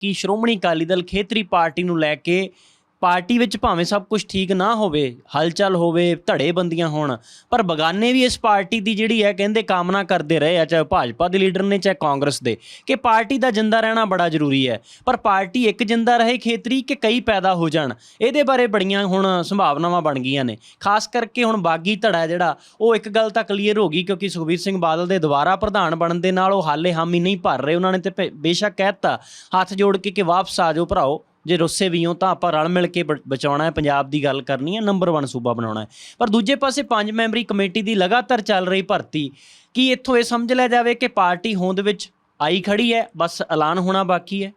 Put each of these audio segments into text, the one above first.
ਕਿ ਸ਼੍ਰੋਮਣੀ ਅਕਾਲੀ ਦਲ ਖੇਤਰੀ ਪਾਰਟੀ ਨੂੰ ਲੈ ਕੇ ਪਾਰਟੀ ਵਿੱਚ ਭਾਵੇਂ ਸਭ ਕੁਝ ਠੀਕ ਨਾ ਹੋਵੇ, ਹਲਚਲ ਹੋਵੇ ਧੜੇ ਬੰਦੀਆਂ ਹੋਣ, ਪਰ ਬਗਾਨੇ ਵੀ ਇਸ ਪਾਰਟੀ ਦੀ ਜਿਹੜੀ ਹੈ, ਕਹਿੰਦੇ ਕਾਮਨਾ ਕਰਦੇ ਰਹੇ ਆ, ਚਾਹੇ ਭਾਜਪਾ ਦੇ ਲੀਡਰ ਨੇ, ਚਾਹੇ ਕਾਂਗਰਸ ਦੇ, ਕਿ ਪਾਰਟੀ ਦਾ ਜਿੰਦਾ ਰਹਿਣਾ ਬੜਾ ਜ਼ਰੂਰੀ ਹੈ। ਪਰ ਪਾਰਟੀ ਇੱਕ ਜਿੰਦਾ ਰਹੇ, ਖੇਤਰੀ ਕਿ ਕਈ ਪੈਦਾ ਹੋ ਜਾਣ, ਇਹਦੇ ਬਾਰੇ ਬੜੀਆਂ ਹੁਣ ਸੰਭਾਵਨਾਵਾਂ ਬਣ ਗਈਆਂ ਨੇ। ਖਾਸ ਕਰਕੇ ਹੁਣ ਬਾਗੀ ਧੜਾ ਜਿਹੜਾ, ਉਹ ਇੱਕ ਗੱਲ ਤਾਂ ਕਲੀਅਰ ਹੋ ਗਈ, ਕਿਉਂਕਿ ਸੁਖਬੀਰ ਸਿੰਘ ਬਾਦਲ ਦੇ ਦੁਬਾਰਾ ਪ੍ਰਧਾਨ ਬਣਨ ਦੇ ਨਾਲ ਉਹ ਹਾਲੇ ਹਾਮੀ ਨਹੀਂ ਭਰ ਰਹੇ, ਉਹਨਾਂ ਨੇ ਤੇ ਬੇ- ਬੇਸ਼ੱਕ ਕਹਿਤਾ ਹੱਥ ਜੋੜ ਕੇ ਕਿ ਵਾਪਸ ਆ ਜਾਓ ਭਰਾਓ। ਜੇ ਰੁੱਸੇ ਵੀ ਹੋ ਤਾਂ ਆਪਾਂ ਰਲ ਮਿਲ ਕੇ ਬ- ਬਚਾਉਣਾ ਹੈ, ਪੰਜਾਬ ਦੀ ਗੱਲ ਕਰਨੀ ਹੈ ਨੰਬਰ 1 ਸੂਬਾ ਬਣਾਉਣਾ ਹੈ। ਪਰ ਦੂਜੇ ਪਾਸੇ ਪੰਜ ਮੈਂਬਰੀ ਕਮੇਟੀ ਦੀ ਲਗਾਤਾਰ ਚੱਲ ਰਹੀ ਭਰਤੀ, ਕੀ ਇੱਥੋਂ ਇਹ ਸਮਝ ਲਿਆ ਜਾਵੇ ਕਿ ਪਾਰਟੀ ਹੋਂਦ ਵਿੱਚ ਆਈ ਖੜੀ ਹੈ, ਬਸ ਐਲਾਨ ਹੋਣਾ ਬਾਕੀ ਹੈ?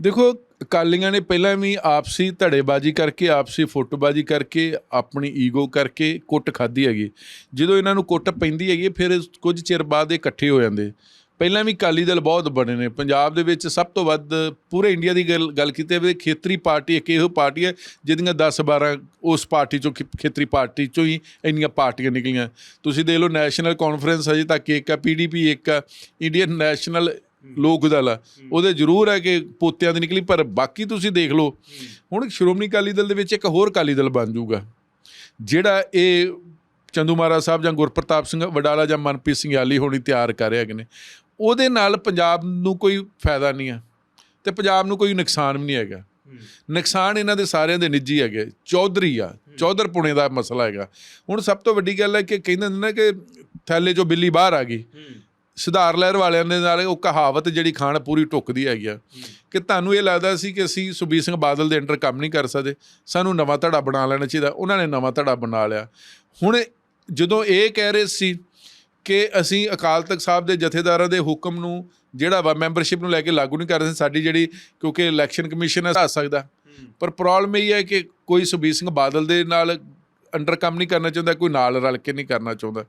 ਦੇਖੋ, ਅਕਾਲੀਆਂ ਨੇ ਪਹਿਲਾਂ ਵੀ ਆਪਸੀ ਧੜੇਬਾਜ਼ੀ ਕਰਕੇ, ਆਪਸੀ ਫੁੱਟਬਾਜ਼ੀ ਕਰਕੇ, ਆਪਣੀ ਈਗੋ ਕਰਕੇ ਕੁੱਟ ਖਾਧੀ ਹੈਗੀ। ਜਦੋਂ ਇਹਨਾਂ ਨੂੰ ਕੁੱਟ ਪੈਂਦੀ ਹੈਗੀ, ਫਿਰ ਕੁਝ ਚਿਰ ਬਾਅਦ ਇਹ ਇਕੱਠੇ ਹੋ ਜਾਂਦੇ। ਪਹਿਲਾਂ ਵੀ ਅਕਾਲੀ ਦਲ ਬਹੁਤ ਬਣੇ ਨੇ। ਪੰਜਾਬ ਦੇ ਵਿੱਚ ਸਭ ਤੋਂ ਵੱਧ ਪੂਰੇ ਇੰਡੀਆ ਦੀ ਗੱਲ ਗੱਲ ਕੀਤੀ ਜਾਵੇ ਖੇਤਰੀ ਪਾਰਟੀ ਇੱਕ ਇਹੋ ਪਾਰਟੀ ਹੈ ਜਿਹਦੀਆਂ 10 12 ਉਸ ਪਾਰਟੀ ਚੋਂ ਖੇ- ਖੇਤਰੀ ਪਾਰਟੀ ਚੋਂ ਹੀ ਇੰਨੀਆਂ ਪਾਰਟੀਆਂ ਨਿਕਲੀਆਂ। ਤੁਸੀਂ ਦੇਖ ਲਓ ਨੈਸ਼ਨਲ ਕਾਨਫਰੰਸ ਅਜੇ ਤੱਕ ਇੱਕ ਆ ਪੀਡੀਪੀ ਇੱਕ ਆ ਇੰਡੀਅਨ ਨੈਸ਼ਨਲ ਲੋਕ ਦਲ ਆ ਉਹਦੇ ਜ਼ਰੂਰ ਹੈ ਕਿ ਪੋਤਿਆਂ ਦੀ ਨਿਕਲੀ, ਪਰ ਬਾਕੀ ਤੁਸੀਂ ਦੇਖ ਲਓ। ਹੁਣ ਸ਼੍ਰੋਮਣੀ ਅਕਾਲੀ ਦਲ ਦੇ ਵਿੱਚ ਇੱਕ ਹੋਰ ਅਕਾਲੀ ਦਲ ਬਣ ਜਾਊਗਾ, ਜਿਹੜਾ ਇਹ ਚੰਦੂ ਮਹਾਰਾਜ ਸਾਹਿਬ ਜਾਂ ਗੁਰਪ੍ਰਤਾਪ ਸਿੰਘ ਵਡਾਲਾ ਜਾਂ ਮਨਪ੍ਰੀਤ ਸਿੰਘ ਯਾਲੀ ਹੋਣੀ ਤਿਆਰ ਕਰ ਰਹੇ ਹੈਗੇ ਨੇ। ਉਹਦੇ ਨਾਲ ਪੰਜਾਬ ਨੂੰ ਕੋਈ ਫਾਇਦਾ ਨਹੀਂ ਆ ਤੇ ਪੰਜਾਬ ਨੂੰ ਕੋਈ ਨੁਕਸਾਨ ਵੀ ਨਹੀਂ ਹੈਗਾ। ਨੁਕਸਾਨ ਇਹਨਾਂ ਦੇ ਸਾਰਿਆਂ ਦੇ ਨਿੱਜੀ ਹੈਗੇ। ਚੌਧਰੀ ਆ, ਚੌਧਰ ਪੁਣੇ ਦਾ ਮਸਲਾ ਹੈਗਾ। ਹੁਣ ਸਭ ਤੋਂ ਵੱਡੀ ਗੱਲ ਹੈ ਕਿ ਕਹਿੰਦੇ ਨੇ ਨਾ ਕਿ ਥੈਲੇ ਚੋਂ ਬਿੱਲੀ ਬਾਹਰ ਆ ਗਈ। ਸੁਧਾਰ ਲਹਿਰ ਵਾਲਿਆਂ ਦੇ ਨਾਲ ਉਹ ਕਹਾਵਤ ਜਿਹੜੀ ਖਾਣ ਪੂਰੀ ਟੁੱਕਦੀ ਹੈਗੀ ਆ। ਕਿ ਤੁਹਾਨੂੰ ਇਹ ਲੱਗਦਾ ਸੀ ਕਿ ਅਸੀਂ ਸੁਬੀਰ ਸਿੰਘ ਬਾਦਲ ਦੇ ਅੰਡਰ ਕੰਮ ਨਹੀਂ ਕਰ ਸਕਦੇ। ਸਾਨੂੰ ਨਵਾਂ ਧੜਾ ਬਣਾ ਲੈਣਾ ਚਾਹੀਦਾ। ਉਹਨਾਂ ਨੇ ਨਵਾਂ ਧੜਾ ਬਣਾ ਲਿਆ। ਹੁਣ ਜਦੋਂ ਇਹ ਕਹਿ ਰਹੇ ਸੀ ਕਿ ਅਸੀਂ ਅਕਾਲ ਤਖਤ ਸਾਹਿਬ ਦੇ ਜਥੇਦਾਰਾਂ ਦੇ ਹੁਕਮ ਨੂੰ, ਜਿਹੜਾ ਵਾ ਮੈਂਬਰਸ਼ਿਪ ਨੂੰ ਲੈ ਕੇ ਲਾਗੂ ਨਹੀਂ ਕਰ ਰਹੇ ਸਾਡੀ ਜਿਹੜੀ ਕਿਉਂਕਿ ਇਲੈਕਸ਼ਨ ਕਮਿਸ਼ਨ ਹੈ ਆ ਸਕਦਾ। ਪਰ ਪ੍ਰੋਬਲਮ ਇਹ ਹੈ ਕਿ ਕੋਈ ਸੁਬੀਰ ਸਿੰਘ ਬਾਦਲ ਦੇ ਨਾਲ ਅੰਡਰ ਕੰਮ ਨਹੀਂ ਕਰਨਾ ਚਾਹੁੰਦਾ, ਕੋਈ ਨਾਲ ਰਲ ਕੇ ਨਹੀਂ ਕਰਨਾ ਚਾਹੁੰਦਾ।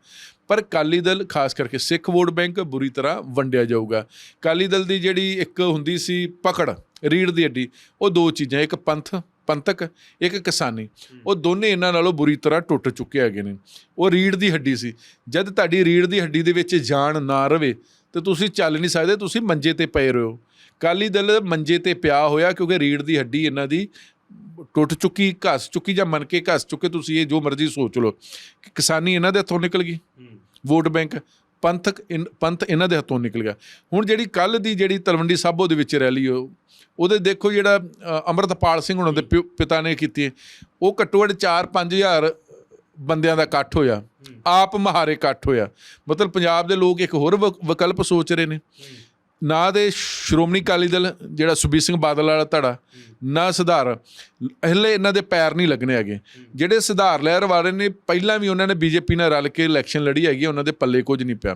ਪਰ ਕਾਲੀ ਦਲ, ਖਾਸ ਕਰਕੇ ਸਿੱਖ ਵੋਟ ਬੈਂਕ, ਬੁਰੀ ਤਰ੍ਹਾਂ ਵੰਡਿਆ ਜਾਊਗਾ। ਕਾਲੀ ਦਲ ਦੀ ਜਿਹੜੀ ਇੱਕ ਹੁੰਦੀ ਸੀ ਪਕੜ, ਰੀੜ ਦੀ ਹੱਡੀ, ਉਹ ਦੋ ਚੀਜ਼ਾਂ, ਇੱਕ ਪੰਥ ਪੰਥਕ ਇੱਕ ਕਿਸਾਨੀ। ਉਹ ਦੋਨੇ ਇਹਨਾਂ ਨਾਲੋਂ ਬੁਰੀ ਤਰ੍ਹਾਂ ਟੁੱਟ ਚੁੱਕੇ ਹੈਗੇ ਨੇ। ਉਹ ਰੀੜ ਦੀ ਹੱਡੀ ਸੀ। ਜਦ ਤੁਹਾਡੀ ਰੀੜ ਦੀ ਹੱਡੀ ਦੇ ਵਿੱਚ ਜਾਨ ਨਾ ਰਵੇ ਤੇ ਤੁਸੀਂ ਚੱਲ ਨਹੀਂ ਸਕਦੇ ਤੁਸੀਂ ਮੰਜੇ ਤੇ ਪਏ ਰਹੋ। ਕਾਲੀ ਦਲ ਮੰਜੇ ਤੇ ਪਿਆ ਹੋਇਆ ਕਿਉਂਕਿ ਰੀੜ ਦੀ ਹੱਡੀ ਇਹਨਾਂ ਦੀ ਟੁੱਟ ਚੁੱਕੀ ਘਸ ਚੁੱਕੀ ਜਾਂ ਮਨ ਕੇ ਘਸ ਚੁੱਕੇ ਤੁਸੀਂ ਇਹ ਜੋ ਮਰਜ਼ੀ ਸੋਚ ਲਓ। ਕਿ ਕਿਸਾਨੀ ਇਹਨਾਂ ਦੇ ਹੱਥੋਂ ਨਿਕਲ ਗਈ। ਵੋਟ ਬੈਂਕ ਪੰਥਕ ਪੰਥ ਇਹਨਾਂ ਦੇ ਹੱਥੋਂ ਨਿਕਲ ਗਿਆ। ਹੁਣ ਜਿਹੜੀ ਕੱਲ ਦੀ ਜਿਹੜੀ ਤਲਵੰਡੀ ਸਾਬੋ ਦੇ ਵਿੱਚ ਰੈਲੀ ਉਹ ਉਹਦੇ ਦੇਖੋ ਜਿਹੜਾ ਅੰਮ੍ਰਿਤਪਾਲ ਸਿੰਘ ਉਹਨਾਂ ਦੇ ਪਿਤਾ ਨੇ ਕੀਤੀ ਹੈ, ਉਹ ਘੱਟੋ ਘੱਟ 4-5000 ਬੰਦਿਆਂ ਦਾ ਇਕੱਠ ਹੋਇਆ। ਆਪ ਮਹਾਰੇ ਇਕੱਠ ਹੋਇਆ। ਮਤਲਬ ਪੰਜਾਬ ਦੇ ਲੋਕ ਇੱਕ ਹੋਰ ਵਿਕਲਪ ਸੋਚ ਰਹੇ ਨੇ। ਨਾ ਦੇ ਸ਼੍ਰੋਮਣੀ ਅਕਾਲੀ ਦਲ, ਜਿਹੜਾ ਸੁਬੀਰ ਸਿੰਘ ਬਾਦਲ ਵਾਲਾ ਧੜਾ, ਨਾ ਸੁਧਾਰ। ਹਲੇ ਇਹਨਾਂ ਦੇ ਪੈਰ ਨਹੀਂ ਲੱਗਣੇ ਹੈਗੇ। ਜਿਹੜੇ ਸੁਧਾਰ ਲਹਿਰ ਵਾਲੇ ਨੇ, ਪਹਿਲਾਂ ਵੀ ਉਹਨਾਂ ਨੇ ਬੀਜੇਪੀ ਨਾਲ ਰਲ ਕੇ ਇਲੈਕਸ਼ਨ ਲੜੀ ਹੈਗੀ, ਉਹਨਾਂ ਦੇ ਪੱਲੇ ਕੁਝ ਨਹੀਂ ਪਿਆ।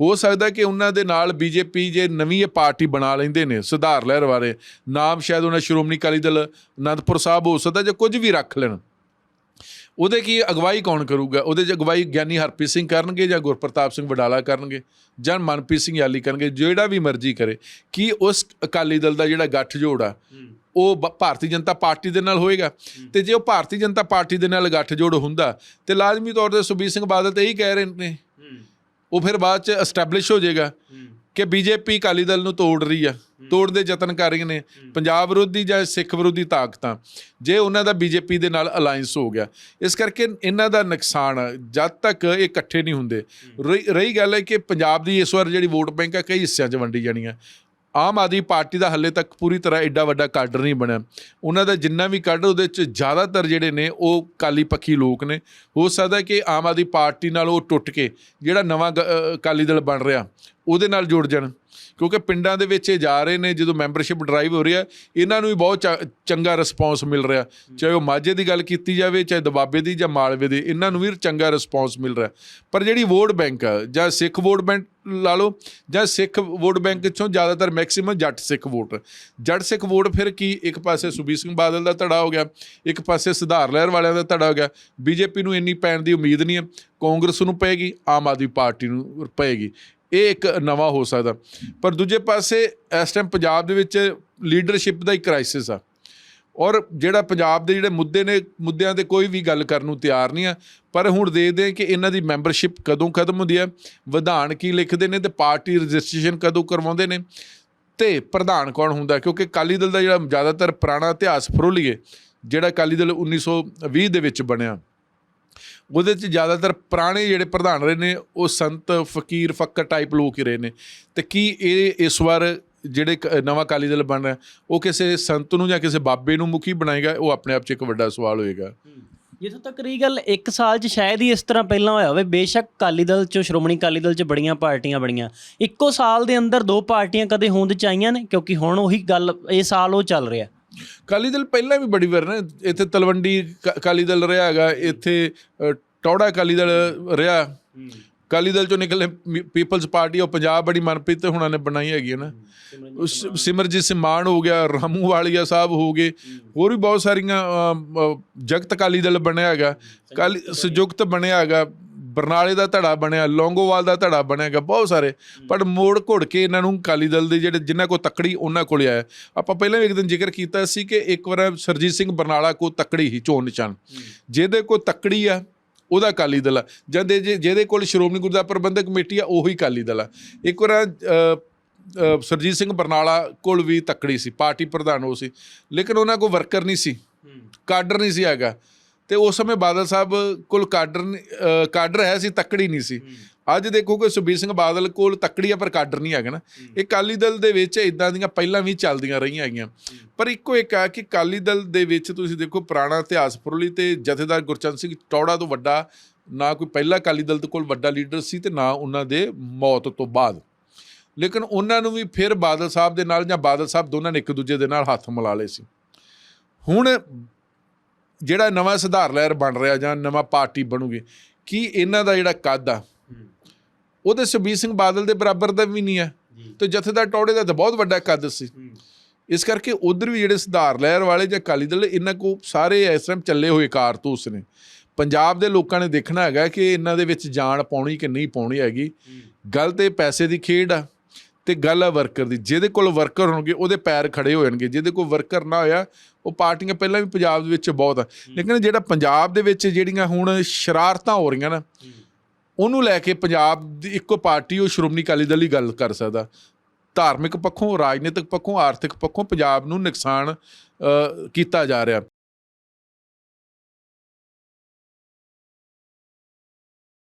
ਹੋ ਸਕਦਾ ਕਿ ਉਹਨਾਂ ਦੇ ਨਾਲ ਬੀਜੇਪੀ ਜੇ ਨਵੀਂ ਇਹ ਪਾਰਟੀ ਬਣਾ ਲੈਂਦੇ ਨੇ, ਸੁਧਾਰ ਲਹਿਰ ਵਾਲੇ ਨਾਮ ਸ਼ਾਇਦ ਉਹਨਾਂ ਸ਼੍ਰੋਮਣੀ ਅਕਾਲੀ ਦਲ ਅਨੰਦਪੁਰ ਸਾਹਿਬ ਹੋ ਸਕਦਾ ਜਾਂ ਕੁਝ ਵੀ ਰੱਖ ਲੈਣ। ਉਹਦੇ ਕੀ ਅਗਵਾਈ ਕੌਣ ਕਰੂਗਾ? ਉਹਦੇ 'ਚ ਅਗਵਾਈ ਗਿਆਨੀ ਹਰਪ੍ਰੀਤ ਸਿੰਘ ਕਰਨਗੇ ਜਾਂ ਗੁਰਪ੍ਰਤਾਪ ਸਿੰਘ ਵਡਾਲਾ ਕਰਨਗੇ ਜਾਂ ਮਨਪ੍ਰੀਤ ਸਿੰਘ ਯਾਲੀ ਕਰਨਗੇ? ਜਿਹੜਾ ਵੀ ਮਰਜ਼ੀ ਕਰੇ। ਕੀ ਉਸ ਅਕਾਲੀ ਦਲ ਦਾ ਜਿਹੜਾ ਗੱਠ ਜੋੜ ਆ ਉਹ ਬ- ਭਾਰਤੀ ਜਨਤਾ ਪਾਰਟੀ ਦੇ ਨਾਲ ਹੋਏਗਾ? ਤੇ ਜੇ ਉਹ ਭਾਰਤੀ ਜਨਤਾ ਪਾਰਟੀ ਦੇ ਨਾਲ ਗੱਠ ਜੋੜ ਹੁੰਦਾ ਤੇ ਲਾਜ਼ਮੀ ਤੌਰ ਤੇ ਸੁਬੀਰ ਸਿੰਘ ਬਾਦਲ ਤੇ ਇਹੀ ਕਹਿ ਰਹੇ ਨੇ। ਉਹ ਫਿਰ ਬਾਅਦ ਚ ਐਸਟੈਬਲਿਸ਼ ਹੋ ਜਾਏਗਾ। ਕਿ ਬੀਜੇਪੀ ਅਕਾਲੀ ਦਲ ਨੂੰ ਤੋੜ ਰਹੀ ਆ ਤੋੜ ਦੇ ਯਤਨ ਕਰ ਰਹੀਆਂ ਨੇ ਪੰਜਾਬ ਵਿਰੋਧੀ ਜਾਂ ਸਿੱਖ ਵਿਰੋਧੀ ਤਾਕਤਾਂ ਜੇ ਉਹਨਾਂ ਦਾ ਬੀਜੇਪੀ ਦੇ ਨਾਲ ਅਲਾਈਅੰਸ ਹੋ ਗਿਆ ਇਸ ਕਰਕੇ ਇਹਨਾਂ ਦਾ ਨੁਕਸਾਨ ਆ, ਜਦ ਤੱਕ ਇਹ ਇਕੱਠੇ ਨਹੀਂ ਹੁੰਦੇ। ਰਹੀ ਰਹੀ ਗੱਲ ਹੈ ਕਿ ਪੰਜਾਬ ਦੀ ਇਸ ਵਾਰ ਜਿਹੜੀ ਵੋਟ ਬੈਂਕ ਹੈ ਕਈ ਹਿੱਸਿਆਂ 'ਚ ਵੰਡੀ ਜਾਣੀ ਆ। ਆਮ ਆਦਮੀ ਪਾਰਟੀ ਦਾ ਹੱਲੇ ਤੱਕ ਪੂਰੀ ਤਰ੍ਹਾਂ ਐਡਾ ਵੱਡਾ ਕਾਡਰ ਨਹੀਂ ਬਣਿਆ। ਉਹਨਾਂ ਦਾ ਜਿੰਨਾ ਵੀ ਕਾਡਰ, ਉਹਦੇ 'ਚ ਜ਼ਿਆਦਾਤਰ ਜਿਹੜੇ ਨੇ, ਉਹ ਕਾਲੀ ਪੱਖੀ ਲੋਕ ਨੇ। ਹੋ ਸਕਦਾ ਕਿ ਆਮ ਆਦਮੀ ਪਾਰਟੀ ਨਾਲ ਉਹ ਟੁੱਟ ਕੇ ਜਿਹੜਾ ਨਵਾਂ ਗ- ਅਕਾਲੀ ਦਲ ਬਣ ਰਿਹਾ, ਉਹਦੇ ਨਾਲ ਜੁੜ ਜਾਣ। ਕਿਉਂਕਿ ਪਿੰਡਾਂ ਦੇ ਵਿੱਚ ਇਹ ਜਾ ਰਹੇ ਨੇ, ਜਦੋਂ ਮੈਂਬਰਸ਼ਿਪ ਡਰਾਈਵ ਹੋ ਰਹੀ ਹੈ, ਇਹਨਾਂ ਨੂੰ ਵੀ ਬਹੁਤ ਚ- ਚੰਗਾ ਰਿਸਪੌਂਸ ਮਿਲ ਰਿਹਾ। ਚਾਹੇ ਉਹ ਮਾਝੇ ਦੀ ਗੱਲ ਕੀਤੀ ਜਾਵੇ, ਚਾਹੇ ਦਬਾਬੇ ਦੀ ਜਾਂ ਮਾਲਵੇ ਦੀ, ਇਹਨਾਂ ਨੂੰ ਵੀ ਚੰਗਾ ਰਿਸਪੌਂਸ ਮਿਲ ਰਿਹਾ। ਪਰ ਜਿਹੜੀ ਵੋਟ ਬੈਂਕ ਆ, ਜਾਂ ਸਿੱਖ ਵੋਟ ਬੈਂਕ ਲਾ ਲਓ, ਜਾਂ ਸਿੱਖ ਵੋਟ ਬੈਂਕ ਚੋਂ ਜ਼ਿਆਦਾਤਰ ਮੈਕਸਿਮਮ ਜੱਟ ਸਿੱਖ ਵੋਟ ਜੱਟ ਸਿੱਖ ਵੋਟ ਫਿਰ ਕੀ? ਇੱਕ ਪਾਸੇ ਸੁਬੀਰ ਸਿੰਘ ਬਾਦਲ ਦਾ ਧੜਾ ਹੋ ਗਿਆ, ਇੱਕ ਪਾਸੇ ਸੁਧਾਰ ਲਹਿਰ ਵਾਲਿਆਂ ਦਾ ਧੜਾ ਹੋ ਗਿਆ। ਬੀਜੇਪੀ ਨੂੰ ਇੰਨੀ ਪੈਣ ਦੀ ਉਮੀਦ ਨਹੀਂ ਹੈ ਕਾਂਗਰਸ ਨੂੰ ਪਏਗੀ, ਆਮ ਆਦਮੀ ਪਾਰਟੀ ਨੂੰ ਪਏਗੀ। ਇਹ ਇੱਕ ਨਵਾਂ ਹੋ ਸਕਦਾ। ਪਰ ਦੂਜੇ ਪਾਸੇ ਇਸ ਟਾਈਮ ਪੰਜਾਬ ਦੇ ਵਿੱਚ ਲੀਡਰਸ਼ਿਪ ਦਾ ਹੀ ਕ੍ਰਾਈਸਿਸ ਆ। ਔਰ ਜਿਹੜਾ ਪੰਜਾਬ ਦੇ ਜਿਹੜੇ ਮੁੱਦੇ ਨੇ, ਮੁੱਦਿਆਂ ਤੇ ਕੋਈ ਵੀ ਗੱਲ ਕਰਨ ਨੂੰ ਤਿਆਰ ਨਹੀਂ ਆ। ਪਰ ਹੁਣ ਦੇਖਦੇ ਹਾਂ ਕਿ ਇਹਨਾਂ ਦੀ ਮੈਂਬਰਸ਼ਿਪ ਕਦੋਂ ਖਤਮ ਹੁੰਦੀ ਹੈ। ਵਿਧਾਨ ਕੀ ਲਿਖਦੇ ਨੇ ਤੇ ਪਾਰਟੀ ਰਜਿਸਟ੍ਰੇਸ਼ਨ ਕਦੋਂ ਕਰਵਾਉਂਦੇ ਨੇ। ਤੇ ਪ੍ਰਧਾਨ ਕੌਣ ਹੁੰਦਾ? ਕਿਉਂਕਿ ਅਕਾਲੀ ਦਲ ਦਾ ਜਿਹੜਾ ਜ਼ਿਆਦਾਤਰ ਪੁਰਾਣਾ ਇਤਿਹਾਸ ਫਰੋਲੀਏ, ਜਿਹੜਾ ਅਕਾਲੀ ਦਲ 1920 ਦੇ ਵਿੱਚ ਬਣਿਆ। ਉਹਦੇ 'ਚ ਜ਼ਿਆਦਾਤਰ ਪੁਰਾਣੇ ਜਿਹੜੇ ਪ੍ਰਧਾਨ ਰਹੇ ਨੇ, ਉਹ ਸੰਤ ਫਕੀਰ ਫੱਕਰ ਟਾਈਪ ਲੋਕ ਹੀ ਰਹੇ ਨੇ। ਤੇ ਕੀ ਇਹ ਇਸ ਵਾਰ ਜਿਹੜੇ ਨਵਾਂ ਅਕਾਲੀ ਦਲ ਬਣ ਰਿਹਾ, ਉਹ ਕਿਸੇ ਸੰਤ ਨੂੰ ਜਾਂ ਕਿਸੇ ਬਾਬੇ ਨੂੰ ਮੁਖੀ ਬਣਾਏਗਾ? ਉਹ ਆਪਣੇ ਆਪ 'ਚ ਇੱਕ ਵੱਡਾ ਸਵਾਲ ਹੋਏਗਾ। ਜਿੱਥੋਂ ਤੱਕ ਰਹੀ ਗੱਲ, ਇੱਕ ਸਾਲ 'ਚ ਸ਼ਾਇਦ ਹੀ ਇਸ ਤਰ੍ਹਾਂ ਪਹਿਲਾਂ ਹੋਇਆ ਹੋਵੇ, ਬੇਸ਼ੱਕ ਅਕਾਲੀ ਦਲ 'ਚੋਂ, ਸ਼੍ਰੋਮਣੀ ਅਕਾਲੀ ਦਲ 'ਚ ਬੜੀਆਂ ਪਾਰਟੀਆਂ ਬਣੀਆਂ। ਇੱਕੋ ਸਾਲ ਦੇ ਅੰਦਰ ਦੋ ਪਾਰਟੀਆਂ ਕਦੇ ਹੋਂਦ 'ਚ ਆਈਆਂ ਨੇ? ਕਿਉਂਕਿ ਹੁਣ ਉਹੀ ਗੱਲ, ਇਹ ਸਾਲ ਉਹ ਚੱਲ ਰਿਹਾ। ਅਕਾਲੀ ਦਲ ਪਹਿਲਾਂ ਵੀ ਬੜੀ ਵਾਰ ਨਾ ਇੱਥੇ ਤਲਵੰਡੀ ਕ- ਅਕਾਲੀ ਦਲ ਰਿਹਾ ਹੈਗਾ ਇੱਥੇ ਟੌੜਾ ਅਕਾਲੀ ਦਲ ਰਿਹਾ। ਅਕਾਲੀ ਦਲ ਚੋਂ ਨਿਕਲੇ ਪੀਪਲਜ਼ ਪਾਰਟੀ ਉਹ ਪੰਜਾਬ ਬੜੀ ਮਨਪ੍ਰੀਤ ਹੁਣਾਂ ਨੇ ਬਣਾਈ ਹੈਗੀ ਹੈ ਨਾ। ਸਿਮਰਜੀਤ ਸਿੰਘ ਮਾਨ ਹੋ ਗਿਆ ਰਾਮੂ ਵਾਲੀਆ ਸਾਹਿਬ ਹੋ ਗਏ ਹੋਰ ਵੀ ਬਹੁਤ ਸਾਰੀਆਂ ਜਗਤ ਅਕਾਲੀ ਦਲ ਬਣਿਆ ਹੈਗਾ। ਅਕਾਲੀ ਸੰਯੁਕਤ ਬਣਿਆ ਹੈਗਾ। ਬਰਨਾਲੇ ਦਾ ਧੜਾ ਬਣਿਆ ਲੌਂਗੋਵਾਲ ਦਾ ਧੜਾ ਬਣਿਆ ਹੈਗਾ ਬਹੁਤ ਸਾਰੇ। ਪਰ ਮੋੜ ਘੁੜ ਕੇ ਇਹਨਾਂ ਨੂੰ ਅਕਾਲੀ ਦਲ ਦੇ ਜਿਹੜੇ ਜਿਨ੍ਹਾਂ ਕੋ ਤੱਕੜੀ ਉਹਨਾਂ ਕੋਲੇ ਆਇਆ। ਆਪਾਂ ਪਹਿਲਾਂ ਵੀ ਇੱਕ ਦਿਨ ਜ਼ਿਕਰ ਕੀਤਾ ਸੀ ਕਿ ਇੱਕ ਵਾਰ ਸਰਜੀਤ ਸਿੰਘ ਬਰਨਾਲਾ ਕੋ ਤੱਕੜੀ ਹੀ ਚੋਣ ਨਿਸ਼ਾਨ। ਜਿਹਦੇ ਕੋ ਤੱਕੜੀ ਆ ਉਹਦਾ ਅਕਾਲੀ ਦਲ ਆ। ਜਦ ਜਿਹਦੇ ਕੋਲ ਸ਼੍ਰੋਮਣੀ ਗੁਰਦੁਆਰਾ ਪ੍ਰਬੰਧਕ ਕਮੇਟੀ ਆ ਉਹੀ ਅਕਾਲੀ ਦਲ ਆ। ਇੱਕ ਵਾਰ ਸਰਜੀਤ ਸਿੰਘ ਬਰਨਾਲਾ ਕੋਲ ਵੀ ਤੱਕੜੀ ਸੀ ਪਾਰਟੀ ਪ੍ਰਧਾਨ ਉਹ ਸੀ। ਲੇਕਿਨ ਉਹਨਾਂ ਕੋਲ ਵਰਕਰ ਨਹੀਂ ਸੀ। ਕਾਡਰ ਨਹੀਂ ਸੀ ਹੈਗਾ। ਤੇ ਉਸ ਸਮੇਂ ਬਾਦਲ ਸਾਹਿਬ ਕੋਲ ਕਾਡਰ ਕਾਡਰ ਹੈ ਸੀ ਤੱਕੜੀ ਨਹੀਂ ਸੀ। ਅੱਜ ਦੇਖੋ ਕਿ ਸੁਖਬੀਰ ਸਿੰਘ ਬਾਦਲ ਕੋਲ ਤੱਕੜੀ ਆ ਪਰ ਕਾਡਰ ਨਹੀਂ ਹੈਗਾ ਨਾ। ਇਹ ਅਕਾਲੀ ਦਲ ਦੇ ਵਿੱਚ ਇਦਾਂ ਦੀਆਂ ਪਹਿਲਾਂ ਵੀ ਚੱਲਦੀਆਂ ਰਹੀਆਂ ਹੈਗੀਆਂ। ਪਰ ਇੱਕੋ ਇੱਕ ਆ ਕਿ ਅਕਾਲੀ ਦਲ ਦੇ ਵਿੱਚ ਤੁਸੀਂ ਦੇਖੋ ਪੁਰਾਣਾ ਇਤਿਹਾਸ ਫਰੋਲੀ ਤੇ ਜਥੇਦਾਰ ਗੁਰਚੰਦ ਸਿੰਘ ਟੌੜਾ ਤੋਂ ਵੱਡਾ ਨਾ ਕੋਈ ਪਹਿਲਾ ਅਕਾਲੀ ਦਲ ਦੇ ਕੋਲ ਵੱਡਾ ਲੀਡਰ ਸੀ ਤੇ ਨਾ ਉਹਨਾਂ ਦੇ ਮੌਤ ਤੋਂ ਬਾਅਦ। ਲੇਕਿਨ ਉਹਨਾਂ ਨੂੰ ਵੀ ਫਿਰ ਬਾਦਲ ਸਾਹਿਬ ਦੇ ਨਾਲ ਜਾਂ ਬਾਦਲ ਸਾਹਿਬ ਦੋਨਾਂ ਨੇ ਇੱਕ ਦੂਜੇ ਦੇ ਨਾਲ ਹੱਥ ਮਿਲਾ ਲਏ ਸੀ। ਹੁਣ ਜਿਹੜਾ ਨਵਾਂ ਸੁਧਾਰ ਲਹਿਰ ਬਣ ਰਿਹਾ ਜਾਂ ਨਵਾਂ ਪਾਰਟੀ ਬਣੂਗੀ ਕੀ ਇਹਨਾਂ ਦਾ ਜਿਹੜਾ ਕੱਦ ਆ ਉਹਦੇ ਸੁਖਬੀਰ ਸਿੰਘ ਬਾਦਲ ਦੇ ਬਰਾਬਰ ਦਾ ਵੀ ਨਹੀਂ ਆ। ਤੇ ਜਥੇਦਾਰ ਟੌੜੇ ਦਾ ਤਾਂ ਬਹੁਤ ਵੱਡਾ ਕੱਦ ਸੀ। ਇਸ ਕਰਕੇ ਉਧਰ ਵੀ ਜਿਹੜੇ ਸੁਧਾਰ ਲਹਿਰ ਵਾਲੇ ਜਾਂ ਅਕਾਲੀ ਦਲ ਇਹਨਾਂ ਕੋ ਸਾਰੇ ਇਸ ਟਾਈਮ ਚੱਲੇ ਹੋਏ ਕਾਰਤੂਸ ਨੇ। ਪੰਜਾਬ ਦੇ ਲੋਕਾਂ ਨੇ ਦੇਖਣਾ ਹੈਗਾ ਕਿ ਇਹਨਾਂ ਦੇ ਵਿੱਚ ਜਾਨ ਪਾਉਣੀ ਕਿ ਨਹੀਂ ਪਾਉਣੀ ਹੈਗੀ। ਗੱਲ ਤੇ ਪੈਸੇ ਦੀ ਖੇਡ ਆ। ਤੇ ਗੱਲ ਆ ਵਰਕਰ ਦੀ ਜਿਹਦੇ ਕੋਲ ਵਰਕਰ ਹੋਣਗੇ ਉਹਦੇ ਪੈਰ ਖੜੇ ਹੋ ਜਾਣਗੇ ਜਿਹਦੇ ਕੋਲ ਵਰਕਰ ਨਾ ਹੋਇਆ ਉਹ ਪਾਰਟੀਆਂ ਪਹਿਲਾਂ ਵੀ ਪੰਜਾਬ ਦੇ ਵਿੱਚ ਬਹੁਤ ਆ। ਲੇਕਿਨ ਜਿਹੜਾ ਪੰਜਾਬ ਦੇ ਵਿੱਚ ਜਿਹੜੀਆਂ ਹੁਣ ਸ਼ਰਾਰਤਾਂ ਹੋ ਰਹੀਆਂ ਨਾ ਉਹਨੂੰ ਲੈ ਕੇ ਪੰਜਾਬ ਦੀ ਇੱਕੋ ਪਾਰਟੀ ਉਹ ਸ਼੍ਰੋਮਣੀ ਅਕਾਲੀ ਦਲ ਹੀ ਗੱਲ ਕਰ ਸਕਦਾ। ਧਾਰਮਿਕ ਪੱਖੋਂ ਰਾਜਨੀਤਿਕ ਪੱਖੋਂ ਆਰਥਿਕ ਪੱਖੋਂ ਪੰਜਾਬ ਨੂੰ ਨੁਕਸਾਨ ਕੀਤਾ ਜਾ ਰਿਹਾ।